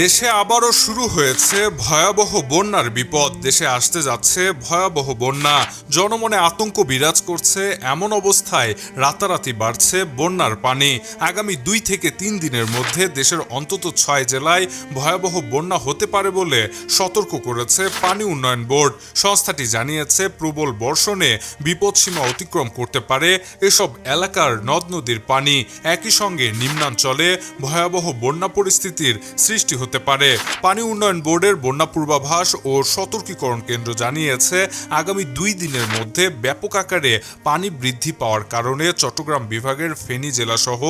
দেশে আবারও শুরু হয়েছে ভয়াবহ বন্যার বিপদ। দেশে আসতে যাচ্ছে ভয়াবহ বন্যা। জনমনে আতঙ্ক বিরাজ করছে। এমন অবস্থায় রাতারাতি বাড়ছে বন্যার পানি। আগামী দুই থেকে তিন দিনের মধ্যে দেশের অন্তত ছয় জেলায় ভয়াবহ বন্যা হতে পারে বলে সতর্ক করেছে পানি উন্নয়ন বোর্ড। সংস্থাটি জানিয়েছে, প্রবল বর্ষণে বিপদসীমা অতিক্রম করতে পারে এসব এলাকার নদ নদীর পানি। একই সঙ্গে নিম্নাঞ্চলে ভয়াবহ বন্যা পরিস্থিতির সৃষ্টি হতে পারে। পানি উন্নয়ন বোর্ডের বন্যা পূর্বাভাস ও সতর্কীকরণ কেন্দ্র জানিয়েছে, আগামী দুই দিনের মধ্যে ব্যাপক আকারে পানি বৃদ্ধি পাওয়ার কারণে চট্টগ্রাম বিভাগের ফেনী জেলাসহ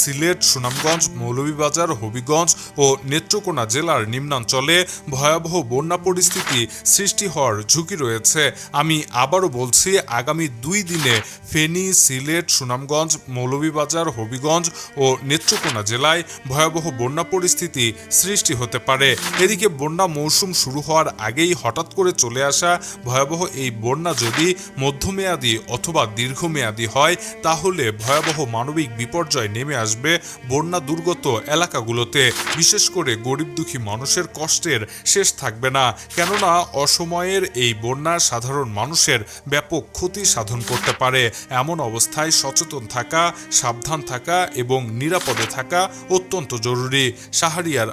সিলেট, সুনামগঞ্জ, মৌলভীবাজার, হবিগঞ্জ ও নেত্রকোনা জেলার নিম্নাঞ্চলে ভয়াবহ বন্যা পরিস্থিতি সৃষ্টি হওয়ার ঝুঁকি রয়েছে। আমি আবারও বলছি, আগামী দুই দিনে ফেনী, সিলেট, সুনামগঞ্জ, মৌলভীবাজার, হবিগঞ্জ ও নেত্রকোনা জেলায় ভয়াবহ বন্যা পরিস্থিতি সৃষ্টি হতে পারে। এদিকে বন্যা মৌসুম শুরু হওয়ার আগেই হঠাৎ করে চলে আসা ভয়াবহ এই বন্যা যদি মধ্যমেয়াদী অথবা দীর্ঘমেয়াদী হয়, তাহলে ভয়াবহ মানবিক বিপর্যয় নেমে আসবে বন্যা দুর্গত এলাকাগুলোতে। বিশেষ করে গরিব দুঃখী মানুষের কষ্টের শেষ থাকবে না। কেননা অসময়ের এই বন্যা সাধারণ মানুষের ব্যাপক ক্ষতি সাধন করতে পারে। এমন অবস্থায় সচেতন থাকা, সাবধান থাকা এবং নিরাপদে থাকা অত্যন্ত জরুরি। Shahriar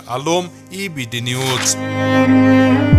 ebd News.